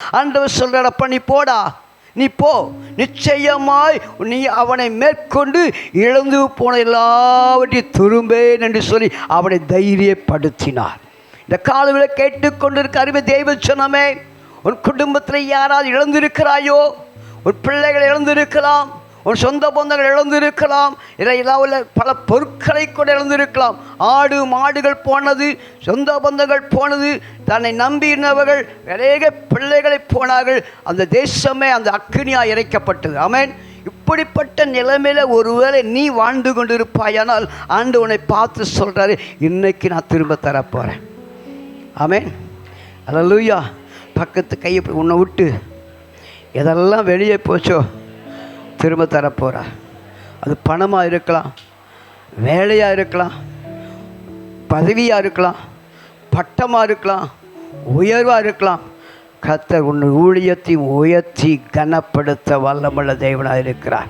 ஆண்டவர் சொல்கிறப்ப நீ போடா. நீ போ. நிச்சயமாய் நீ அவனை மேற்கொண்டு இழந்து போன எல்லாவற்றையும் திரும்பேன் என்று சொல்லி அவனை தைரியப்படுத்தினார். இந்த காலவில் கேட்டுக்கொண்டிருக்க அருமை தெய்வ சொன்னமே உன் குடும்பத்தில் யாராவது இழந்திருக்கிறாயோ உன் பிள்ளைகள் இழந்திருக்கலாம் உன் சொந்த பந்தங்கள் இழந்திருக்கலாம். இல்லை உள்ள பல பொருட்களை கூட இழந்திருக்கலாம். ஆடு மாடுகள் போனது சொந்த பந்தங்கள் போனது தன்னை நம்பினவர்கள் நிறைய பிள்ளைகளை போனார்கள். அந்த தேசமே அந்த அக்கினியாக இறைக்கப்பட்டது. அமேன் இப்படிப்பட்ட நிலைமையில ஒருவேளை நீ வாழ்ந்து கொண்டிருப்பாயானால் ஆண்டு உன்னை பார்த்து சொல்கிறாரு இன்னைக்கு நான் திரும்ப தரப்போகிறேன் ஆமேன். அல்லூயா பக்கத்து கையை உன்னை விட்டு எதெல்லாம் வெளியே போச்சோ திரும்ப தரப்போகிறா அது பணமாக இருக்கலாம் வேலையாக இருக்கலாம் பதவியாக இருக்கலாம் பட்டமாக இருக்கலாம் உயர்வாக இருக்கலாம். கத்தர் உன் ஊழியத்தையும் உயர்த்தி கனப்படுத்த வல்லமுள்ள தேவனாக இருக்கிறார்